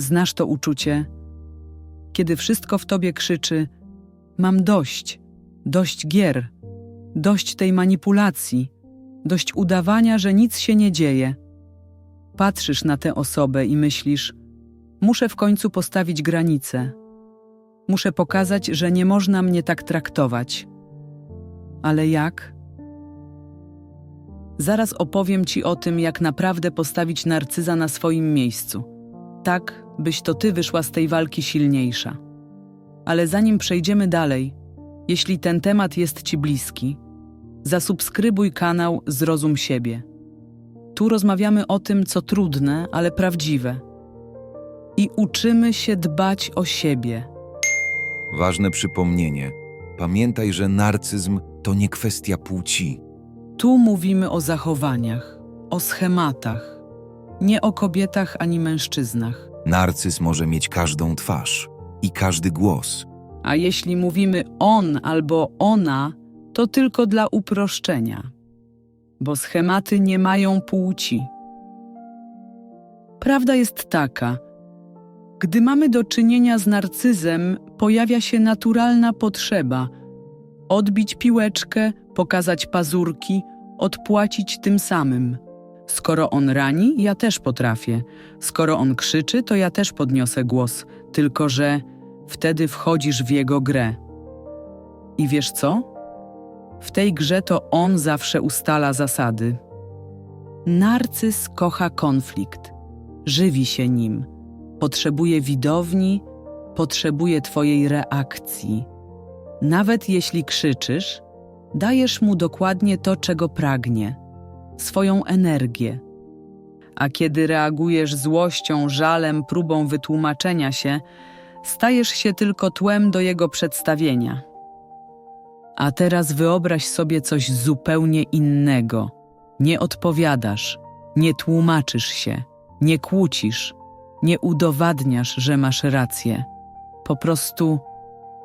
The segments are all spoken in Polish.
Znasz to uczucie, kiedy wszystko w tobie krzyczy: Mam dość, dość gier, dość tej manipulacji, dość udawania, że nic się nie dzieje. Patrzysz na tę osobę i myślisz: Muszę w końcu postawić granice. Muszę pokazać, że nie można mnie tak traktować. Ale jak? Zaraz opowiem ci o tym, jak naprawdę postawić narcyza na swoim miejscu. Tak, byś to ty wyszła z tej walki silniejsza. Ale zanim przejdziemy dalej, jeśli ten temat jest ci bliski, zasubskrybuj kanał Zrozum siebie. Tu rozmawiamy o tym, co trudne, ale prawdziwe. I uczymy się dbać o siebie. Ważne przypomnienie. Pamiętaj, że narcyzm to nie kwestia płci. Tu mówimy o zachowaniach, o schematach, nie o kobietach ani mężczyznach. Narcyz może mieć każdą twarz i każdy głos. A jeśli mówimy on albo ona, to tylko dla uproszczenia, bo schematy nie mają płci. Prawda jest taka: gdy mamy do czynienia z narcyzem, pojawia się naturalna potrzeba odbić piłeczkę, pokazać pazurki, odpłacić tym samym. Skoro on rani, ja też potrafię. Skoro on krzyczy, to ja też podniosę głos, tylko że wtedy wchodzisz w jego grę. I wiesz co? W tej grze to on zawsze ustala zasady. Narcyz kocha konflikt, żywi się nim, potrzebuje widowni, potrzebuje Twojej reakcji. Nawet jeśli krzyczysz, dajesz mu dokładnie to, czego pragnie swoją energię. A kiedy reagujesz złością, żalem, próbą wytłumaczenia się, stajesz się tylko tłem do jego przedstawienia. A teraz wyobraź sobie coś zupełnie innego. Nie odpowiadasz, nie tłumaczysz się, nie kłócisz, nie udowadniasz, że masz rację. Po prostu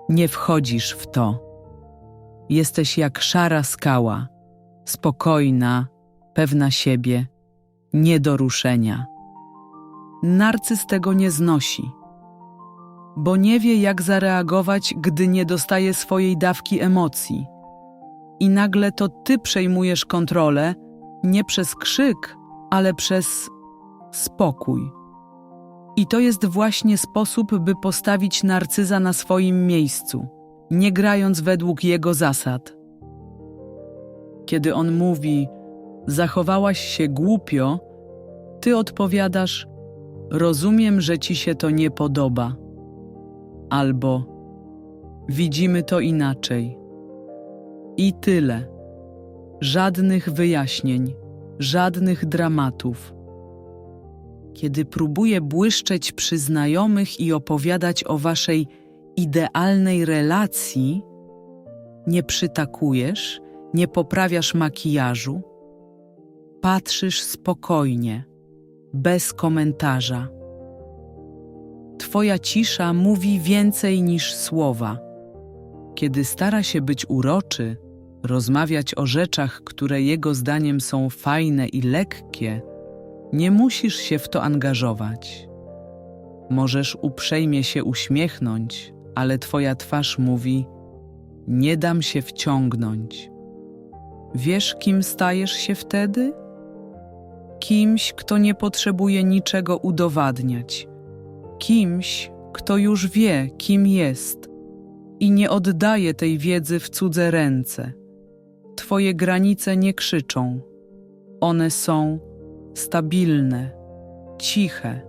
nie wchodzisz w to. Jesteś jak szara skała, spokojna, pewna siebie, nie do ruszenia. Narcyz tego nie znosi, bo nie wie, jak zareagować, gdy nie dostaje swojej dawki emocji. I nagle to ty przejmujesz kontrolę nie przez krzyk, ale przez spokój. I to jest właśnie sposób, by postawić narcyza na swoim miejscu, nie grając według jego zasad. Kiedy on mówi, zachowałaś się głupio, ty odpowiadasz, rozumiem, że ci się to nie podoba. Albo widzimy to inaczej. I tyle. Żadnych wyjaśnień, żadnych dramatów. Kiedy próbuję błyszczeć przy znajomych i opowiadać o waszej idealnej relacji, nie przytakujesz, nie poprawiasz makijażu, patrzysz spokojnie, bez komentarza. Twoja cisza mówi więcej niż słowa. Kiedy stara się być uroczy, rozmawiać o rzeczach, które jego zdaniem są fajne i lekkie, nie musisz się w to angażować. Możesz uprzejmie się uśmiechnąć, ale twoja twarz mówi: Nie dam się wciągnąć. Wiesz, kim stajesz się wtedy? Kimś, kto nie potrzebuje niczego udowadniać, kimś, kto już wie, kim jest i nie oddaje tej wiedzy w cudze ręce. Twoje granice nie krzyczą, one są stabilne, ciche,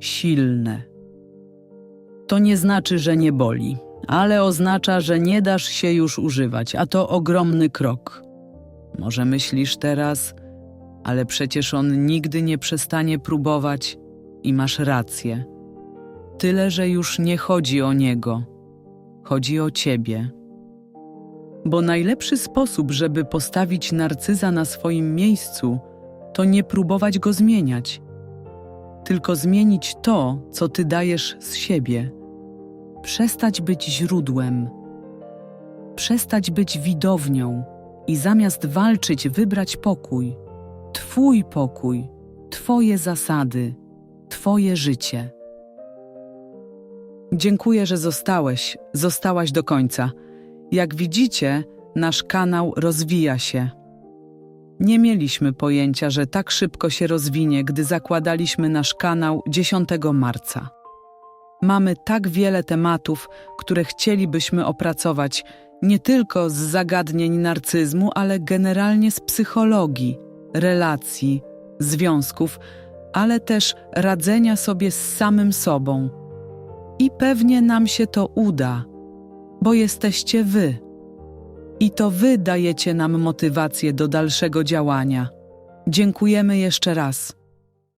silne. To nie znaczy, że nie boli, ale oznacza, że nie dasz się już używać, a to ogromny krok. Może myślisz teraz, ale przecież on nigdy nie przestanie próbować i masz rację. Tyle, że już nie chodzi o niego, chodzi o ciebie. Bo najlepszy sposób, żeby postawić narcyza na swoim miejscu, to nie próbować go zmieniać, tylko zmienić to, co ty dajesz z siebie. Przestać być źródłem, przestać być widownią i zamiast walczyć, wybrać pokój. Twój pokój, Twoje zasady, Twoje życie. Dziękuję, że zostałeś, zostałaś do końca. Jak widzicie, nasz kanał rozwija się. Nie mieliśmy pojęcia, że tak szybko się rozwinie, gdy zakładaliśmy nasz kanał 10 marca. Mamy tak wiele tematów, które chcielibyśmy opracować, nie tylko z zagadnień narcyzmu, ale generalnie z psychologii, relacji, związków, ale też radzenia sobie z samym sobą. I pewnie nam się to uda, bo jesteście wy. I to wy dajecie nam motywację do dalszego działania. Dziękujemy jeszcze raz.